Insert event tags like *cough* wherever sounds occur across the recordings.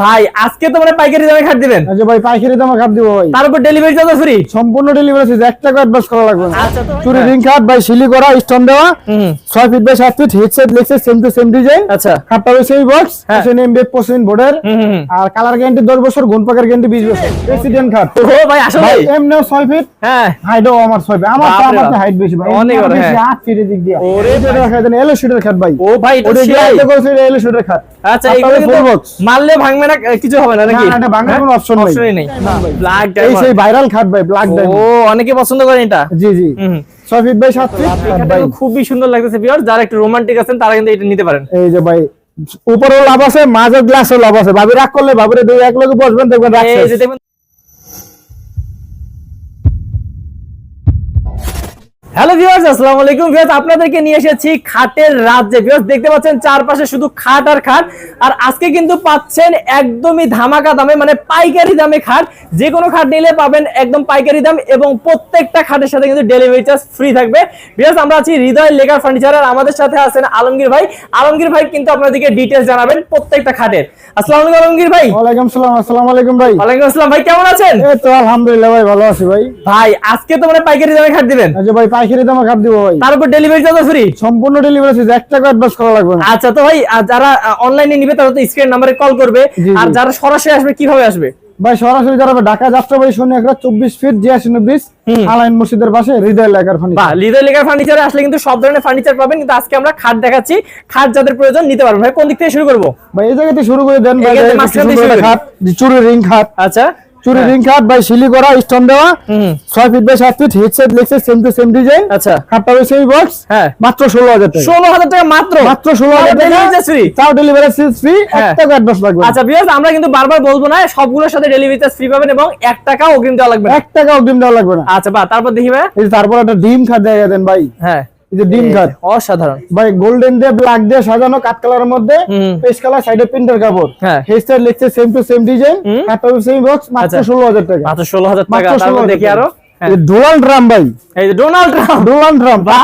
ভাই আজকে তো মানে পাইকারি দামে খাট দিবেন। আচ্ছা ভাই পাইকারি দামে কাট দিব ভাই। তার উপর ডেলিভারি চার্জ ফ্রি সম্পূর্ণ ডেলিভারি আছে এক টাকা অ্যাডভান্স করা লাগবে না। আচ্ছা চুরি রিং কাট ভাই করা স্টোন দেওয়া হুম ছয় ফিট বাই সাত feet headset legset same to same design আচ্ছা। খাটটা বক্স হ্যাঁ। বোর্ডের। আর কালার গ্যারান্টি দশ বছর গুণ পাকার গ্যারান্টি বিশ বছর। প্রেসিডেন্ট খাট। ও ভাই আসলে ভাই এমনিও ছয় ফিট হ্যাঁ। হাইটও আমার ছয় ফিট আমার তো আমার হাইট বেশি ভাই। অনেক বড়, হ্যাঁ। আট ফিটের দিক দিয়ে। ওরে যায় এলো শুটের খাট ভাই। ও ভাই এটা এলো শুটের খাট। আচ্ছা box। মারলে ভাঙবে না কিছু হবে না নাকি? না, এটা ভাঙার কোনো অপশন নেই। অপশনই নেই। ব্ল্যাক ডায়মন্ড এই সেই ভাইরাল খাট ভাই ব্ল্যাক ও অনেকে পছন্দ করেন এটা? জি জি। হুম ছয় ফিট বাই খুবই সুন্দর লাগতেছে ভিউয়ার যারা একটু রোমান্টিক আছেন তারা কিন্তু এটা নিতে পারেন। এই যে ভাই উপরেও লাভ আছে মাঝের গ্লাসেও লাভ আছে। ভাবি রাগ করলে ভাবিরে দুই এক লোক বসবেন দেখবেন রাগ এই শেষ। যে দেখুন হ্যালো ভিউয়ার্স আসসালামু আলাইকুম। ভিউয়ার্স আপনাদেরকে নিয়ে এসেছি খাটের রাজ্যে। ভিউয়ার্স দেখতে পাচ্ছেন চারপাশে শুধু খাট আর খাট। আর আজকে কিন্তু পাচ্ছেন একদমই ধামাকা দামে মানে পাইকারি দামে খাট। যে কোনো খাট নিলে পাবেন একদম পাইকারি দাম এবং প্রত্যেকটা খাটের সাথে কিন্তু ডেলিভারি চার্জ ফ্রি থাকবে। ভিউয়ার্স আমরা আছি হৃদয় লেগার ফার্নিচার আর আমাদের সাথে আছেন আলমগীর ভাই। আলমগীর ভাই কিন্তু আপনাদেরকে ডিটেলস জানাবেন প্রত্যেকটা খাটের। আসসালামু আলাইকুম আলমগীর ভাই। ওয়ালাইকুম সালাম আসসালামু আলাইকুম ভাই। ওয়ালাইকুম আসসালাম ভাই কেমন আছেন? এই তো আলহামদুলিল্লাহ ভাই ভালো আছি ভাই। ভাই আজকে তো মানে পাইকারি দামে খাট দিবেন। আচ্ছা ভাই পাইকারি দামে কাট দিব ভাই। তার উপর ডেলিভারি চার্জ ফ্রি? সম্পূর্ণ ডেলিভারি আছে এক টাকা অ্যাডভান্স করা লাগবে না। আচ্ছা তো ভাই যারা অনলাইনে নিবে তারা তো স্ক্রিন নাম্বারে কল করবে। আর যারা সরাসরি আসবে কীভাবে আসবে? ভাই সরাসরি যারা ঢাকা যাত্রাবাড়ি শনি একটা চব্বিশ ফিট জিয়াশি আলাইন মসজিদের পাশে হৃদয় লেখার বা লিদার লেগার ফার্নিচারে আসলে কিন্তু সব ধরনের ফার্নিচার পাবেন কিন্তু আজকে আমরা খাট দেখাচ্ছি। খাট যাদের প্রয়োজন নিতে পারবেন। ভাই কোন দিক থেকে শুরু করব? ভাই এই জায়গাতে শুরু করে দেন খাট চুরি রিং খাট। আচ্ছা। চুরি রিং খাট ভাই সিলি করা স্টোন দেওয়া ছয় ফিট বাই সাত feet head set leg set same to same design আচ্ছা। খাটটা সেই বক্স হ্যাঁ। মাত্র ষোলো হাজার টাকা। ষোলো হাজার টাকা মাত্র? মাত্র ষোলো হাজার টাকা। তাও ডেলিভারি ফ্রি এক। টাকা অ্যাডভান্স লাগবে আচ্ছা বিয়াস আমরা কিন্তু বারবার বলব না সবগুলোর সাথে ডেলিভারি চার্জ ফ্রি পাবেন এবং এক টাকা অগ্রিম দেওয়া লাগবে। এক টাকা অগ্রিম দেওয়া লাগবে না। আচ্ছা বা তারপর দেখি ভাই তারপর একটা ডিম খাট দেখা দেন ভাই। হ্যাঁ। যে ডিম খাট অসাধারণ ভাই গোল্ডেন দিয়ে ব্ল্যাক দিয়ে সাজানো কাট কালারের মধ্যে হুম। কালার সাইডে প্রিন্টার কাপড় হ্যাঁ। লিখছে সেম টু সেম ডিজাইন হুম। সেম বক্স মাত্র। ষোলো হাজার টাকা মাত্র ষোলো হাজার টাকা তারপর দেখি আরও হ্যাঁ। ডোনাল্ড ড্রাম ভাই এই যে ডোনাল্ড ট্রাম্প ডোনাল্ড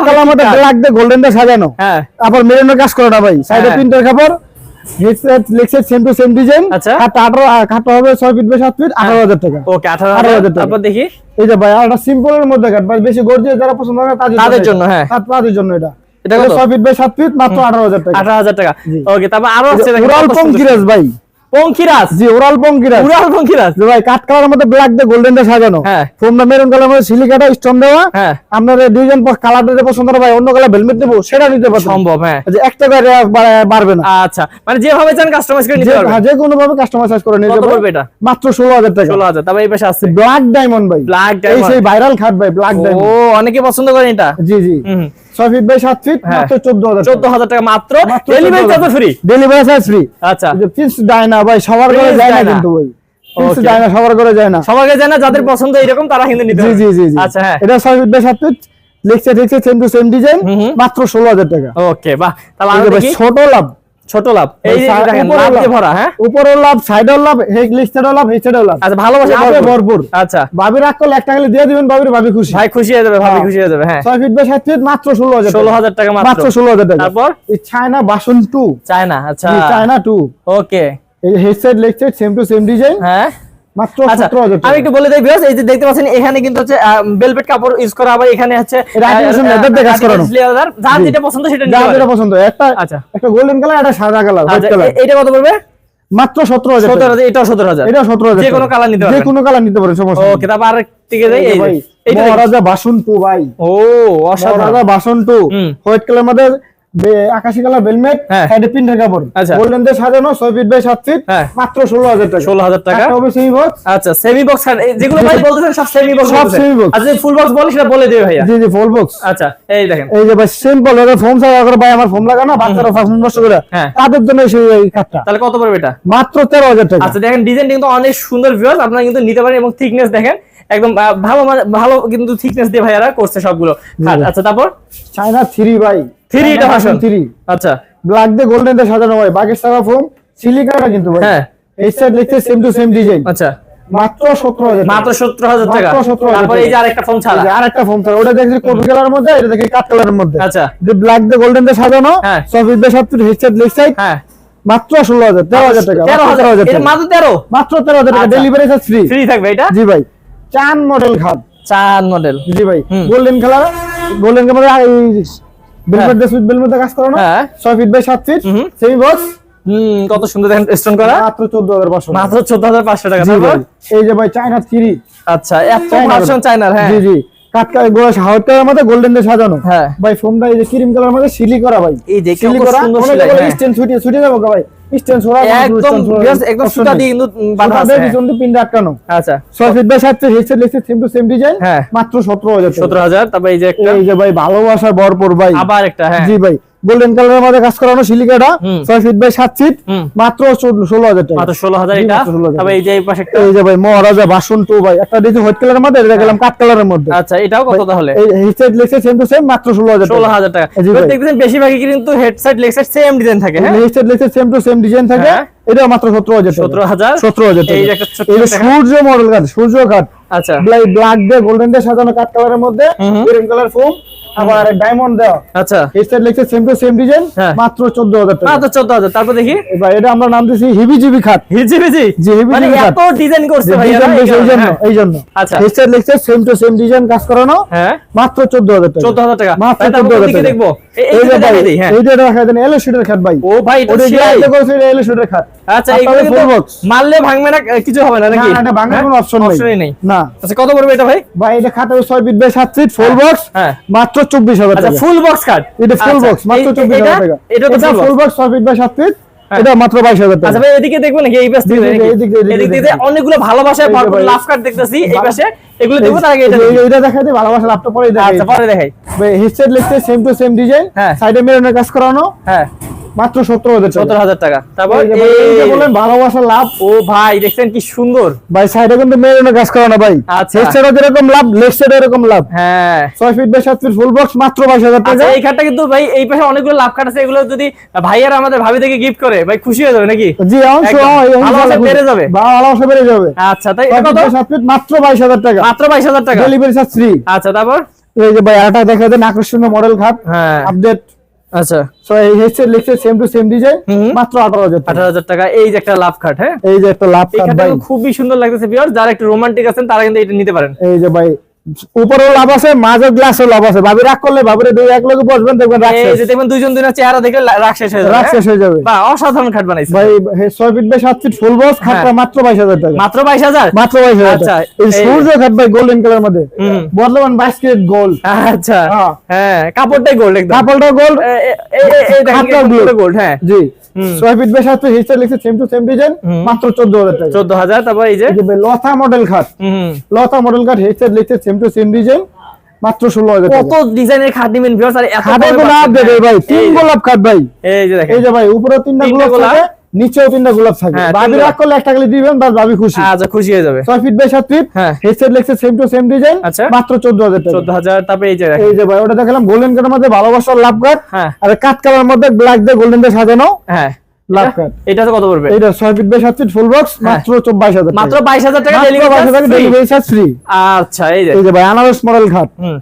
কালার মধ্যে। ব্ল্যাক দিয়ে গোল্ডেন দিয়ে সাজানো হ্যাঁ তারপর মেরুনের কাজ করাটা না ভাই সাইডে প্রিন্টের প্রিন্টার কাপড় সেম টু সেম ডিজাইন আচ্ছা। হবে ফিট বাই সাত ফিট আঠারো হাজার টাকা। ওকে আঠারো আঠারো হাজার হাজার টাকা। দেখি। এই যে ভাই আর সিম্পলের মধ্যে কাট ভাই বেশি গর্জিয়াস যারা পছন্দ করে তাদের জন্য, হ্যাঁ। তাদের জন্য এটা। এটা এটা ছয় ফিট বাই সাত ফিট মাত্র আঠারো হাজার টাকা। আঠারো হাজার টাকা। ওকে তারপর আরও আছে দেখেন সুন্দর। পঙ্কিরাজ জি ওরাল পঙ্কিরাজ উড়াল পঙ্খিরাজ। যে ভাই কাট কালারের মধ্যে ব্ল্যাক দিয়ে গোল্ডেন দিয়ে সাজানো। হ্যাঁ। ফোমটা মেরুন কালার মধ্যে সিলিকাটা স্টোন দেওয়া। হ্যাঁ। আপনার দুইজন কালার দিতে পছন্দ করে ভাই অন্য কালার ভেলমেট দেবো সেটা নিতে পারবেন। সম্ভব হ্যাঁ। যে একটা করে বাড়বে না। আচ্ছা মানে যেভাবে চান কাস্টমাইজ করে নিতে পারবেন। হ্যাঁ, যে কোনো ভাবে কাস্টমাইজ করে নিতে কত পারবে পড়বে এটা? মাত্র ষোলো হাজার টাকা। ষোলো হাজার তারপর এই পাশে আছে। ব্ল্যাক ডায়মন্ড ভাই। ব্ল্যাক এই সেই ভাইরাল খাট ভাই ব্ল্যাক ও অনেকে পছন্দ করেন এটা। জি জি। হুম। ছয় ফিট বাই সাত ফিট। মাত্র চোদ্দ হাজার চোদ্দ হাজার টাকা মাত্র মাত্র delivery charge free delivery charge free আচ্ছা। ফিক্স ডায়না ভাই সবার ঘরে যায় না কিন্তু ভাই। ফিক্স ডায়না সবার ঘরে যায় না। সবাইকে জানা যাদের পছন্দ এরকম তারা কিন্তু নিতে জি জি জি জি। আচ্ছা হ্যাঁ। এটা feet by same to same design. মাত্র টাকা। ওকে বাহ। তাহলে ছোট লাভ। ছোট লাভ। এই দেখেন উপরের লাভ দিয়ে ভরা হ্যাঁ? উপরের লাভ সাইডের লাভ হেড লিস্টের লাভ হেডসেটও লাভ। আচ্ছা ভালোবাসা ভরপুর। আচ্ছা। ভাবি রাখ করলে একটা খালি দিয়ে দিবেন ভাবির ভাবি খুশি। ভাই খুশি হয়ে যাবে ভাবি হ্যাঁ। খুশি হয়ে যাবে হ্যাঁ। ছয় ফিট বাই সাত ফিট মাত্র ষোলো হাজার ষোলো হাজার টাকা মাত্র। মাত্র ষোলো হাজার টাকা। তারপর? এই চায়না বাসন টু চায়না আচ্ছা। চায়না টু ওকে এই head set leg set same to same design হ্যাঁ। মাত্র আচ্ছা সতেরো হাজার আমি একটু বলে দিই ভিউয়ার্স এই যে দেখতে পাচ্ছেন এখানে কিন্তু হচ্ছে বেলভেট কাপড় ইউজ করা আবার এখানে হচ্ছে এটা দিয়ে কাজ করানো। যার যেটা পছন্দ সেটা যা যেটা পছন্দ। একটা আচ্ছা। একটা গোল্ডেন কালার একটা সাদা কালার আচ্ছা কালার এটা কত পড়বে? মাত্র এটা সতেরো হাজার যে কোনো colour নিতে যে কোনো কালার নিতে পারেন সমস্যা ওকে তারপর আরেক দিকে যাই এই। মহারাজা বাসন টু ভাই। ও অসাধারণ। মহারাজা বাসন টু হোয়াইট কালার মধ্যে আকাশি কালার বেলমেট হ্যাঁ। সাইডে কাপড়। আচ্ছা। গোল্ডেন দিয়ে সাজানো ছয় ফিট বাই সাত ফিট হ্যাঁ। মাত্র ষোলো হাজার টাকা। ষোলো হাজার টাকা। একটা হবে সেই বক্স আচ্ছা সেমি বক্স যেগুলো ভাই *laughs* বলতেছেন সব সেমি বক্স সব semi box। আচ্ছা ফুল বক্স বলে সেটা বলে দেবে ভাইয়া। জি জি ফুল বক্স আচ্ছা এই দেখেন। এই যে ভাই সিম্পল সাজা করে ভাই আমার ফোন লাগানো বাচ্চারা ফাংশন নষ্ট করে। হ্যাঁ। তাদের জন্য এই কাঠটা তাহলে কত পড়বে এটা? মাত্র তেরো হাজার টাকা। আচ্ছা দেখেন ডিজাইন কিন্তু অনেক সুন্দর ভিউয়ার্স আপনারা কিন্তু নিতে পারেন এবং থিকনেস দেখেন একদম ভালো মানে ভালো কিন্তু থিকনেস দিয়ে ভাইয়ারা করছে সবগুলো। আচ্ছা তারপর? চায়না থ্রি ভাই থ্রি এটা ভার্সন থ্রি আচ্ছা। ব্ল্যাক দিয়ে গোল্ডেন দিয়ে সাজানো বাগের সারা ফোন সিলিকাটা কিন্তু ভাই। হ্যাঁ। এই সাইড লিখছে সেম টু সেম ডিজাইন আচ্ছা। মাত্র সতেরো হাজার মাত্র সত্তর হাজার টাকা। মাত্র 17,000 তারপর এই যে আরেকটা ফোন ছাড়া। আর একটা ফোন ওটা দেখছি কপি কালারের মধ্যে এটা দেখি কাঠ কালারের মধ্যে। আচ্ছা। যে ব্ল্যাক দিয়ে গোল্ডেন দিয়ে সাজানো হ্যাঁ। সব দিয়ে সব হেডসেট লেগ সাইড হ্যাঁ। মাত্র ষোলো হাজার তেরো হাজার টাকা। তেরো মাত্র হাজার। তেরো হাজার এটা টাকা। মাত্র তেরো? মাত্র তেরো হাজার টাকা। ডেলিভারি চার্জ ফ্রি ফ্রি থাকবে এটা? জি ভাই। চান মডেল খাট চার মডেল জি ভাই। Golden colour golden colour velvet sweet velvet কাজ করানো হ্যাঁ। ছয় ফিট বাই সাত ফিট সেমি বক্স হম কত সুন্দর দেখেন স্টোন করা। মাত্র হাজার পাঁচশো মাত্র চোদ্দ হাজার পাঁচশো টাকা জি তারপর? এই যে ভাই চায়না থ্রি আচ্ছা এত ভার্সন চায়নার হ্যাঁ। জি জি। কাটকা গোড়া হাওয়ার মধ্যে গোল্ডেন দিয়ে সাজানো। হ্যাঁ। ভাই ফোনটা এই যে ক্রিম কালার মধ্যে সিলি করা ভাই। এই যে সিলি করা সুন্দর হ্যাঁ। যাব ভাই। একদম একদম সুতা দিয়ে কিন্তু বাঁধা আছে হ্যাঁ। পিছন দিয়ে পিনটা আটকানো আচ্ছা। ছয় ফিট বাই সাত ফিট হেডসেট লেগছে সেম টু সেম ডিজাইন। মাত্র এই একটা। এই যে ভাই ভালোবাসা ভরপুর ভাই। আবার একটা হ্যাঁ। জি ভাই গোল্ডেন কালারের মধ্যে কাজ করানো সিলিকাটা ছয় ফিট বাই সাত ফিট মাত্র ষোলো হাজার টাকা। ষোলো হাজার জি, এটা? মাত্র 16,000 তারপর এই যে এই পাশে এই যে ভাই মহারাজা বাসন টু ভাই একটা দিয়েছে হোয়াইট কালারের মধ্যে এটা গেলাম কাঠ কালারের মধ্যে। আচ্ছা এটাও কত তাহলে? হেডসেট লেগছে সেম টু সেম মাত্র ষোলো হাজার ষোলো হাজার টাকা। দেখতেছেন বেশিরভাগই কিন্তু হেডসেট লেগসেট সেম ডিজাইন থাকে হ্যাঁ? হেডসেট লেগছে সেম টু সেম ডিজাইন থাকে। এটা মাত্র সতেরো হাজার সতেরো হাজার? সতেরো হাজার এই সূর্য মডেল কাঠ সূর্য কাঠ আচ্ছা। ব্ল্যাক দিয়ে গোল্ডেন দিয়ে সাজানো কাঠ কালারের মধ্যে। গ্রিন কালার ফোম আবার ডায়মন্ড দেওয়া আচ্ছা। হেডসেট লেগছে সেম টু সেম ডিজাইন হ্যাঁ। মাত্র চোদ্দ হাজার টাকা। মাত্র চোদ্দ হাজার তারপর দেখি। এবার এটা আমরা নাম দিয়েছি হিবি জিবি খাট হিজি বিজি জি, হিবিজিবি মানে এত ডিজাইন করছে ভাই এই জন্য এই জন্য আচ্ছা। হেডসেট লেগছে সেম টু সেম ডিজাইন কাজ করানো। হ্যাঁ। মাত্র চোদ্দ হাজার টাকা। চোদ্দ হাজার টাকা। মাত্র ভাই, তারপর চোদ্দ হাজার ওদিকে টাকা। দেখব? এ- এই এই যে দিকে ভাই দেখাই দিই, হ্যাঁ এইটা দেখা দেন এলো শুটের খাট ভাই ও ভাই এটা ওটা যে সেলাই। এটা করছে এটা এলো শুটের খাট আচ্ছা আপনাদের এগুলো কিন্তু full box। মারলে ভাঙবে না কিছু হবে না না নাকি না, এটা বাংলা হ্যাঁ? কোনো অপশন নেই অপশনই নেই না আচ্ছা কত পড়বে এটা ভাই ভাই এটা খাট হবে ফিট বাই সাত ফিট ফুল বক্স হ্যাঁ। মাত্র আচ্ছা ফুল বক্স এটা ফুল বক্স মাত্র চব্বিশ হাজার টাকা এটা তো full full box box feet by সাত ফিট। এটা মাত্র আচ্ছা ভাই এদিকে দেখব নাকি এই পাশ? এদিক এদিক। অনেকগুলো ভালোবাসায় ভরপুর। লাভ কাট দেখতেছি এই পাশে এগুলো তার আগে এটা এই- দেখি। এইটা দেখা দিই ভালোবাসা লাভটা পরে দেখাই আচ্ছা পরে দেখাই লিখতে সেম টু সেম ডিজাইন হ্যাঁ। সাইডে মেরুনের কাজ করানো হ্যাঁ মাত্র সতেরো হাজার টাকা। সত্তর হাজার টাকা। তারপর বললেন ভালোবাসা লাভ। ও ভাই দেখছেন কি সুন্দর। ভাই সাইডে কিন্তু মেরুনের কাজ করানো ভাই। আচ্ছা। হেডসেটও যেরকম লাভ লেফট সাইডে এরকম লাভ। হ্যাঁ। ছয় ফিট বাই সাত ফিট ফুল বক্স মাত্র বাইশ হাজার আচ্ছা টাকা এই কার্ডটা কিন্তু ভাই এই পাশে অনেকগুলো লাভ কার্ড আছে এগুলো যদি ভাইয়ারা আমাদের ভাবি থেকে গিফট করে ভাই খুশি হয়ে যাবে নাকি? জি একদম। ভালোবাসা বেড়ে যাবে। ভালোবাসা বেড়ে যাবে। আচ্ছা তাই কত? সাত ফিট মাত্র বাইশ হাজার টাকা। মাত্র বাইশ হাজার টাকা। ডেলিভারি চার্জ ফ্রি আচ্ছা তারপর? এই যে ভাই আরেকটা দেখা দেন আকর্ষণীয় মডেল খাট। হ্যাঁ। আপডেট আচ্ছা। সো এই লিখছে সেম টু সেম ডিজাইন। মাত্র আঠারো হাজার টাকা। আঠারো হাজার টাকা। এই যে একটা লাভ কাট হ্যাঁ? এই যে একটা লাভ কাট ভাই। খুবই সুন্দর লাগতেছে যারা একটু রোমান্টিক আছেন তারা কিন্তু এটা নিতে পারেন। এই যে ভাই উপরেও লাভ আছে মাঝের গ্লাসেও লাভ আছে ভাবি রাগ করলে ভাবিরে দুই এক লোকে বসবেন দেখবেন রাগ শেষ। দেখবেন দুইজন দুইজনের চেহারা দেখলে লা- রাগ শেষ হয়ে যাবে রাগ হ্যাঁ? শেষ হয়ে যাবে বাহ অসাধারণ খাট বানাইছে ভাই হে- ছয় ফিট বাই সাত ফিট ফুল বক্স খাটটা। মাত্র বাইশ হাজার টাকা মাত্র বাইশ হাজার মাত্র বাইশ হাজার আচ্ছা, এই সূর্য খাট ভাই গোল্ডেন কালার মধ্যে। বর্তমান ক্যারেট গোল্ড আচ্ছা হ্যাঁ। হ্যাঁ কাপড়টাই গোল্ড একদম কাপড়টা গোল্ড এই দেখেন গোল্ড হ্যাঁ জি। ছয় ফিট বাই সাত ফিট হিস্টার লিখছে সেম টু সেম ডিজাইন মাত্র চোদ্দ হাজার টাকা। চোদ্দ হাজার তারপর এই যে? লতা মডেল খাট লথা লতা মডেল খাট হেডসেট লিখছে সেম টু সেম ডিজাইন মাত্র ষোলো হাজার কত ডিজাইনের খাট নিবেন ভিউয়ার্স আর এত গোলাপ দেবে। ভাই তিন গোলাপ খাট ভাই। এই যে দেখেন। এই যে ভাই উপরে তিনটা গোলাপ নিচেও তিনটা গোলাপ থাকে হ্যাঁ, ভাবি রাগ করলে একটা খালি দিবেন বাস ভাবি খুশি। আচ্ছা খুশি হয়ে যাবে। ফিট বাই ফিট হ্যাঁ। Head set same to same design আচ্ছা। মাত্র চোদ্দ হাজার টাকা। চোদ্দ হাজার তারপর এই যে এই যে ভাই ওটা দেখালাম গোল্ডেন মধ্যে ভালোবাসার লাভ হ্যাঁ। আর কালার মধ্যে ব্ল্যাক দিয়ে গোল্ডেন দিয়ে সাজানো হ্যাঁ। লাভ এটা- কত পড়বে? ফিট বাই সাত ফিট ফুল বক্স। মাত্র চব্বিশ হাজার মাত্র বাইশ হাজার টাকা ডেলিভারি ডেলিভারি চার্জ ফ্রি আচ্ছা এই যে। এই যে ভাই আনারস মডেল হুম।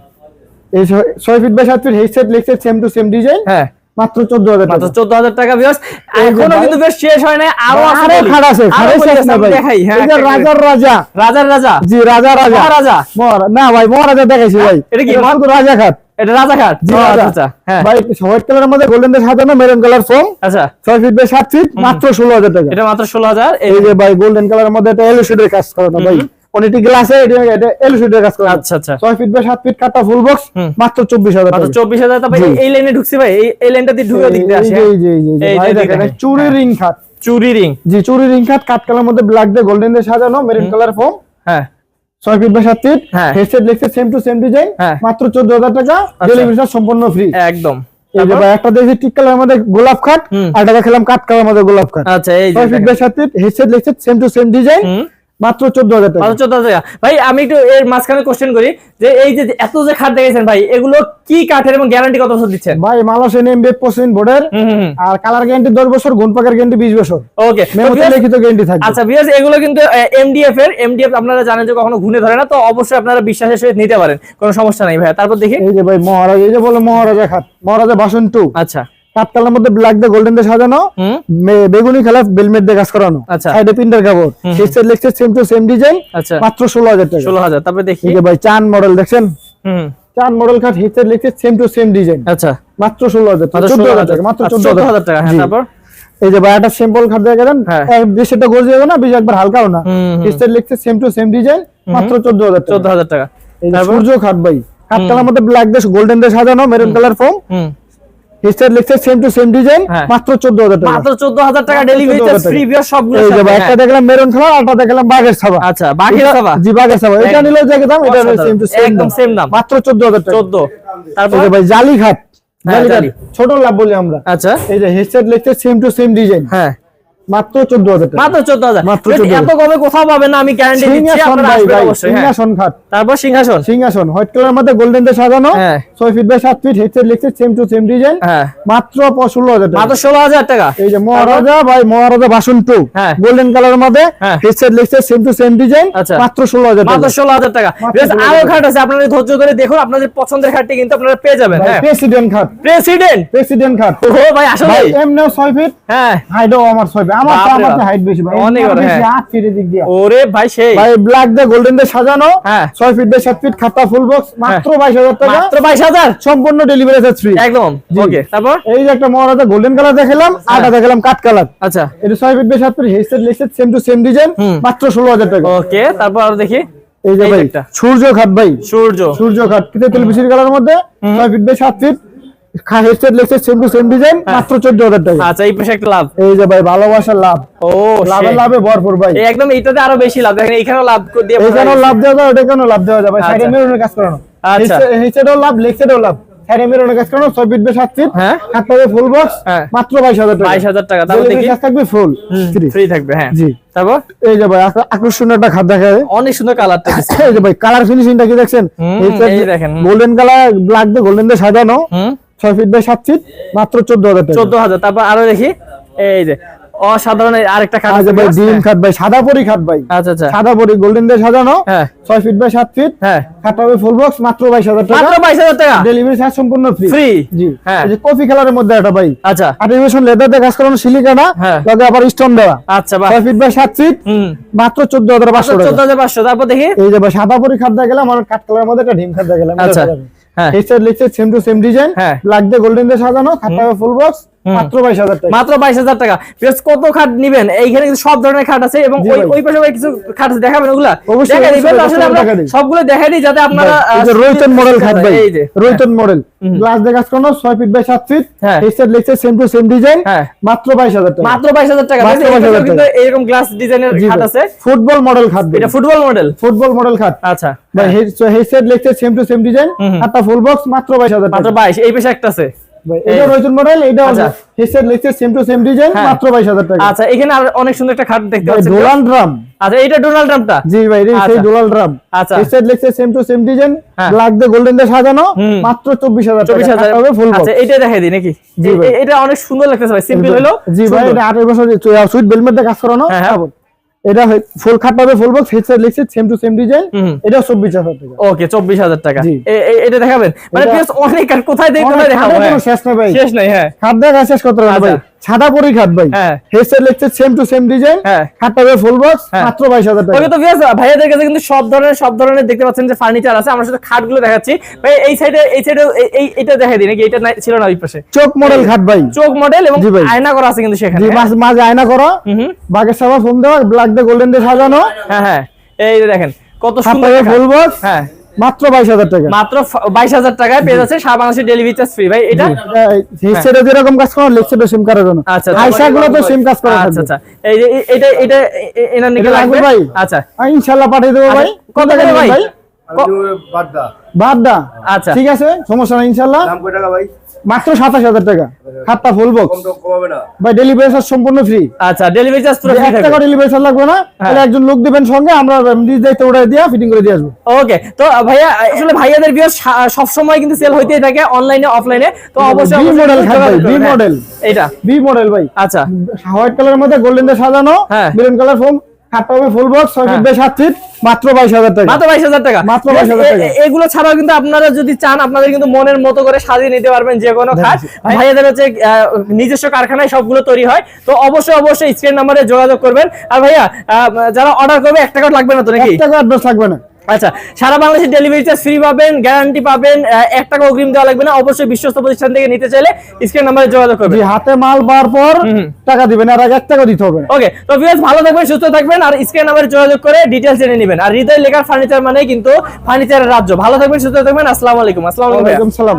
এই ছয়- ফিট বাই সাত feet head set same to same design হ্যাঁ। মাত্র চোদ্দ হাজার মাত্র টাকা। চোদ্দ হাজার টাকা ভিউয়ার্স এখনও কিন্তু বেশ শেষ হয় নাই আরও আছে খাট আছে শেষ না ভাই। দেখাই হ্যাঁ। রাজার রাজা। রাজার রাজা। জি রাজা রাজা। মহারাজা। মহারা- না ভাই মহারাজা দেখাইছি ভাই। এটা কি? শুধু রাজা খাট এটা রাজা খাট জি রাজা। আচ্ছা আচ্ছা হ্যাঁ। ভাই হোয়াইট কালারের মধ্যে গোল্ডেন দিয়ে সাজানো মেরুন কালার ফোম আচ্ছা। ছয় ফিট বাই সাত ফিট মাত্র ষোলো হাজার টাকা। এটা মাত্র ষোলো হাজার এই যে ভাই গোল্ডেন কালারের মধ্যে একটা এলো শুটের কাজ করানো ভাই। অনেকটি গ্লাসে এটা এলো শুটের কাজ করানো আচ্ছা আচ্ছা। ছয় ফিট বাই সাত ফিট কাটা ফুল বক্স মাত্র চব্বিশ হাজার মাত্র টাকা। চব্বিশ হাজার তারপর জি। এই- লাইনে ঢুকছি ভাই এই এই লাইনটা দিয়ে ঢুকে দিয়ে আসে এই যে- এই ভাই দেখেন। চুরি রিং খাট। চুরি রিং জি চুরি রিং খাট কাঠ কালার মধ্যে ব্ল্যাক দিয়ে গোল্ডেন দিয়ে সাজানো মেরুন কালার ফোম হ্যাঁ। ছয় ফিট বাই সাত ফিট হ্যাঁ। হেডসেট লিখছে সেম টু সেম ডিজাইন হ্যাঁ। মাত্র চোদ্দ হাজার টাকা। ডেলিভারি চার্জ সম্পূর্ণ ফ্রি একদম। একটা দেখছি টিক কালার মধ্যে গোলাপ খাট আর খেলাম কাঠ কালার মধ্যে গোলাপ খাট। আচ্ছা এই feet. By feet head set লিখছে সেম টু সেম ডিজাইন। মাত্র চোদ্দ হাজার টাকা। মাত্র চোদ্দ হাজার টাকা। ভাই আমি একটু এর মাঝখানে কোশ্চেন করি যে এই যে এত যে খাট দেখেছেন ভাই এগুলো কি কাঠের এবং গ্যারান্টি কত বছর দিচ্ছেন? ভাই মালয়েশিয়ান এমবিএফ পশ্চিম বোর্ডের আর কালার গ্যারান্টি দশ বছর গুণ পাকের গ্যারান্টি বিশ বছর। ওকে লিখিত গ্যারান্টি থাকবে। আচ্ছা বিয়াস এগুলো কিন্তু এমডিএফ এর এমডিএফ আপনারা জানেন যে কখনো ঘুরে ধরে না তো অবশ্যই আপনারা বিশ্বাসের সহিত নিতে পারেন। কোনো সমস্যা নাই ভাই তারপর দেখি। এই যে ভাই মহারাজা এই যে বলে মহারাজা খাট মহারাজা বাসন টু। আচ্ছা। কাঠ কালার মধ্যে ব্ল্যাক দিয়ে গোল্ডেন দিয়ে সাজানো। বেগুনি কালার বেলমেট দিয়ে কাজ করানো। আচ্ছা। সাইডে প্রিন্টার কাপড়। হেডসেট লেগছে সেম টু সেম ডিজাইন আচ্ছা। মাত্র ষোলো হাজার টাকা। ষোলো হাজার তারপরে দেখি। ভাই চান মডেল দেখছেন? চান মডেল কাঠ হেডসেট লেগছে সেম টু সেম ডিজাইন আচ্ছা। মাত্র ষোলো হাজার চোদ্দ হাজার টাকা মাত্র আচ্ছা, চোদ্দ 14,000 টাকা হ্যাঁ তারপর? এই যে একটা সিম্পল খাট দেন হ্যাঁ। বেশি একটা গোল যাবে না বেশি একবার হালকাও না। হেডসেট লেগছে সেম টু সেম ডিজাইন মাত্র চোদ্দ হাজার চোদ্দ হাজার টাকা। সূর্য খাট ভাই। খাট মধ্যে ব্ল্যাক দিয়ে গোল্ডেন দিয়ে সাজানো maroon colour foam head set same to same design হ্যাঁ। মাত্র চোদ্দ হাজার টাকা। মাত্র চোদ্দ হাজার টাকা মাত্র ডেলিভারি চার্জ ফ্রি বিয়ার সবগুলো এই যে একটা দেখলাম মেরুন কালার আরটা দেখলাম বাঘের ছাবা আচ্ছা জি বাঘের ছাবা এটা একদম। যে দাম এটা। সেম টু সেম একদম সেম দাম। মাত্র চোদ্দ হাজার টাকা। চোদ্দ। এই তারপর? ভাই জালি খাট হ্যাঁ, ছোট লাভ বলি আমরা। আচ্ছা। এই যে হেডসেট লেগছে সেম টু সেম ডিজাইন হ্যাঁ। মাত্র চোদ্দ হাজার টাকা। মাত্র চোদ্দ হাজার। মাত্র এত কমে কোথাও পাবেন না আমি গ্যারান্টি দিচ্ছি আপনারা আসবেন অবশ্যই হ্যাঁ। সিংহাসন খাট তারপর সিংহাসন। সিংহাসন হোয়াইট কালার মধ্যে গোল্ডেন দিয়ে সাজানো। হ্যাঁ। ফিট বাই সাত ফিট হেডসেট লিখছে সেম টু সেম ডিজাইন হ্যাঁ। মাত্র ষোলো হাজার টাকা। মাত্র ষোলো হাজার টাকা। এই যে মহারাজা ভাই মহারাজা বাসন টু হ্যাঁ। গোল্ডেন কালার মধ্যে হ্যাঁ। হেডসেট লিখছে সেম টু সেম ডিজাইন। মাত্র ষোলো হাজার মাত্র টাকা ষোলো হাজার টাকা। বেশ, আরও। খাট আছে আপনারা ধৈর্য ধরে দেখুন আপনাদের পছন্দের খাটটি কিন্তু আপনারা পেয়ে যাবেন হ্যাঁ। প্রেসিডেন্ট খাট প্রেসিডেন্ট প্রেসিডেন্ট খাট ও ভাই আসলে এমনিও ছয় ফিট হ্যাঁ। হাইটও আমার ছয় ফিট আমার তো আমার হাইট বেশি ভাই। অনেক বড়, হ্যাঁ। আট ফিটের দিক দিয়ে। ওরে ভাই সেই। ভাই ব্ল্যাক দিয়ে গোল্ডেন দিয়ে সাজানো। ফিট বাই সাত ফিট খাতা ফুল বক্স মাত্র বাইশ হাজার টাকা। মাত্র বাইশ হাজার? সম্পূর্ণ ডেলিভারি চার্জ ফ্রি একদম। ওকে তারপর? এই যে একটা মহারাজা গোল্ডেন কালার দেখালাম আটা দেখালাম কাঠ কালার আচ্ছা। এটা ফিট বাই সাত ফিট হেডসেট লিখছে সেম টু সেম ডিজাইন মাত্র টাকা। ওকে তারপর আরও দেখি। এই যে ভাই সূর্য খাট ভাই। সূর্য। সূর্য খাট কালার মধ্যে? ছয় ফিট বাই সাত ফিট হেডসেট লিখছে সেম টু সেম ডিজাইন মাত্র চোদ্দ হাজার টাকা। আচ্ছা এই পাশে একটা লাভ। এই যে ভাই ভালোবাসার লাভ। ও লাভে। লাভে ভরপুর ভাই। একদম এইটাতে আরও বেশি লাভ। দেখেন এখানেও লাভ দিয়ে এখানেও লাভ দেওয়া যায় লাভ দেওয়া যায়। ভাই সাইডে আচ্ছা। কাজ করানো। আচ্ছা। হেডসেটও লাভ লেগসেটও লাভ। সাইডে মেরুনের কাজ করানো ছয় ফিট বাই সাত ফিট হ্যাঁ। হাত পাবে ফুল বক্স হ্যাঁ। মাত্র বাইশ হাজার টাকা। বাইশ হাজার টাকা দেখি। থাকবে ফুল ফ্রি থাকবে হ্যাঁ। জি। তারপর? এই যে ভাই আকর্ষণীয় একটা দেখা যায়। অনেক সুন্দর কালারটা এই যে ভাই কালার ফিনিশিংটা কি দেখছেন? এই দেখেন, গোল্ডেন কালার ব্ল্যাক দিয়ে গোল্ডেন দিয়ে সাজানো। ছয় ফিট বাই সাত ফিট মাত্র চোদ্দ হাজার চোদ্দ হাজার। তারপর আরও দেখি এই যে অসাধারণ আরেকটা খাট আছে, ভাই ডিম খাট ভাই সাদা পরি খাট ভাই। আচ্ছা আচ্ছা। সাদা পরি গোল্ডেন দিয়ে সাজানো হ্যাঁ। ছয় ফিট বাই সাত ফিট হ্যাঁ। খাট হবে ফুল বক্স মাত্র বাইশ হাজার টাকা। মাত্র বাইশ হাজার টাকা? ডেলিভারি চার্জ সম্পূর্ণ ফ্রি ফ্রি জি। হ্যাঁ। এই যে কফি কালারের মধ্যে একটা ভাই। আচ্ছা। আর্টিফিশিয়াল লেদার দিয়ে কাজ করানো সিলিকানা হ্যাঁ। লগে আবার স্টোন দেওয়া। আচ্ছা বাহ। ছয় ফিট বাই সাত ফিট হুম। মাত্র চোদ্দ হাজার পাঁচশো চোদ্দ টাকা। হাজার পাঁচশো। তারপর দেখি। এই যে ভাই সাদা পরি খাট দেখা গেলাম আর কাঠ কালারের মধ্যে একটা ডিম খাট দেখা গেলাম আচ্ছা। হ্যাঁ। হেডসেট লিখছে সেম টু সেম ডিজাইন হ্যাঁ। লাগবে গোল্ডেন দিয়ে সাজানো খাতা ফুল বক্স মাত্র বাইশ হাজার টাকা। মাত্র বাইশ হাজার টাকা। বেশ কত খাট নিবেন? এইখানে কিন্তু সব ধরনের খাট আছে এবং ওই ওই পাশে কিছু খাট আছে, দেখাবেন ওগুলা। সবগুলো দেখাই দিই যাতে আপনারা রোহিতন মডেল খাট ভাই। রোহিতন মডেল গ্লাস দিয়ে কাজ ছয় ফিট বাই সাত ফিট হ্যাঁ। হেডসেট লিখছে সেম টু সেম ডিজাইন হ্যাঁ। মাত্র বাইশ হাজার টাকা। মাত্র বাইশ হাজার টাকা। মাত্র দেখেন, এই 22,000 পাশেও কিন্তু এরকম গ্লাস ডিজাইনের খাট আছে। ফুটবল মডেল খাট এটা ফুটবল মডেল ফুটবল মডেল খাট। আচ্ছা। হেডসেট লিখছে সেম টু সেম ডিজাইন একটা ফুল বক্স মাত্র বাইশ হাজার মাত্র বাইশ। এই পাশে একটা আছে। ভাই এটা রয়েছে মডেল এটা আচ্ছা। হেডসেট লিখছে সেম টু সেম ডিজাইন হ্যাঁ। মাত্র টাকা। আচ্ছা এখানে আর অনেক সুন্দর একটা খাট দেখতে ভাই ডোনাল্ড ড্রাম আচ্ছা এইটা ডোনাল্ড ট্রাম্পটা জি ভাই এই সেই। Donald Trump. হেডসেট লিখছে সেম টু সেম ডিজাইন হ্যাঁ। ব্ল্যাক দিয়ে গোল্ডেন দিয়ে সাজানো মাত্র চব্বিশ হাজার চব্বিশ হাজার। হবে ফুল আচ্ছা এটা দেখাই দিই নাকি? এটা অনেক সুন্দর লাগতেছে ভাই সিম্পল হলো জি ভাই এটা আঠারো বছর সুইট বেলমেট দিয়ে কাজ করানো হ্যাঁ, হ্যাঁ। এটা ফুল খাট পাবে ফুল বক্স হেডসেট লিখছে সেম টু সেম ডিজাইন। এটা চব্বিশ হাজার টাকা। ওকে চব্বিশ হাজার টাকা। এটা দেখাবেন? মানে এটা- অনেক আর কোথায় দেখে কোথায় দেখাবো? হ্যাঁ। শেষ নাই ভাই। শেষ নাই হ্যাঁ। খাট দেখা শেষ করতে হবে ভাই। আচ্ছা। সাদা পরি খাট ভাই। হ্যাঁ। হেডসেট লিখছে সেম টু সেম ডিজাইন হ্যাঁ। খাট ফুল বক্স হ্যাঁ। মাত্র বাইশ হাজার টাকা। ওকে তো বিয়াস ভাইয়াদের কাছে কিন্তু সব ধরনের সব ধরনের দেখতে পাচ্ছেন যে ফার্নিচার আছে। আমরা শুধু খাটগুলো দেখাচ্ছি। ভাই এই সাইডে এই সাইডে এই এটা দেখাই দিই নাকি? এটা ছিল না ওই পাশে। চোখ মডেল খাট ভাই। চোখ মডেল এবং আয়না করা আছে কিন্তু সেখানে। জি হ্যাঁ? মাঝে আয়না করা। বাগের সাবা ফোম দেওয়া ব্ল্যাক দিয়ে গোল্ডেন দিয়ে সাজানো। হ্যাঁ হ্যাঁ। এই দেখেন কত সুন্দর ফুল বক্স হ্যাঁ। মাত্র বাইশ হাজার টাকা। মাত্র বাইশ হাজার টাকায় পেয়ে যাচ্ছে সারা বাংলাদেশের ডেলিভারি চার্জ ফ্রি ভাই এটা হেডসেটে যেরকম কাজ করে লেগসেটে সিম জন্য। আচ্ছা আইসা গুলো তো সিম কাজ করে আচ্ছা আচ্ছা। এই যে এটা এটা এনার নিকে লাগবে? ভাই? আচ্ছা। ইনশাআল্লাহ পাঠিয়ে দেবো ভাই। আচ্ছা, কত টাকা ভাই? বাদদা বাদদা বাদ দা আচ্ছা। ঠিক আছে সমস্যা নাই ইনশাআল্লাহ দাম কত টাকা ভাই? মাত্র সাতাশ হাজার টাকা। খাটটা ফুল বক্স কম তো কমাবে না। ভাই ডেলিভারি চার্জ সম্পূর্ণ ফ্রি আচ্ছা ডেলিভারি চার্জ পুরো ফ্রি টাকা ডেলিভারি চার্জ লাগবে না হ্যাঁ। তাহলে একজন লোক দিবেন সঙ্গে আমরা নিজ দায়িত্ব ওটা দিয়ে ফিটিং করে দিয়ে আসব। ওকে তো ভাইয়া আসলে ভাইয়াদের বিয়ার সব সময় কিন্তু সেল হইতেই থাকে অনলাইনে অফলাইনে তো অবশ্যই ভাই, করবেন, B হ্যাঁ। এটা বি মডেল ভাই। আচ্ছা। হোয়াইট কালারের মধ্যে গোল্ডেন দিয়ে সাজানো হ্যাঁ। মেরুন কালার ফোম খাটটা হবে ফুল বক্স ছয় হ্যাঁ। ফিট বাই সাত ফিট মাত্র বাইশ হাজার টাকা। মাত্র বাইশ হাজার টাকা। মাত্র 22,000 টাকা। এ- এ- এগুলো ছাড়াও কিন্তু আপনারা যদি চান আপনাদের কিন্তু মনের মতো করে সাজিয়ে নিতে পারবেন যে কোনো খাট। ভাইয়াদের হচ্ছে নিজস্ব কারখানায় সবগুলো তৈরি হয়। তো অবশ্যই অবশ্যই স্ক্রিন নাম্বারে যোগাযোগ করবেন। আর ভাইয়া যারা অর্ডার করবে একটা টাকা লাগবে না তো নাকি? এক টাকা অ্যাডভান্স লাগবে না। আচ্ছা সারা বাংলাদেশে ডেলিভারি চার্জ ফ্রি পাবেন গ্যারান্টি পাবেন এক টাকা অগ্রিম দেওয়া লাগবে না। অবশ্যই বিশ্বস্ত প্রতিষ্ঠান থেকে নিতে চাইলে স্ক্রিন নাম্বারে যোগাযোগ করবেন। হাতে মাল পাওয়ার পর টাকা দিবেন আর আগে এক টাকা দিতে হবে। ওকে তো ভিউয়ার্স ভালো থাকবেন সুস্থ থাকবেন আর স্ক্রিন নাম্বারে যোগাযোগ করে ডিটেইলস জেনে নেবেন। আর হৃদয় লেখার ফার্নিচার মানে কিন্তু ফার্নিচারের রাজ্য। ভালো থাকবেন সুস্থ থাকবেন আসসালামু আলাইকুম। আসসালামু আলাইকুম সালাম।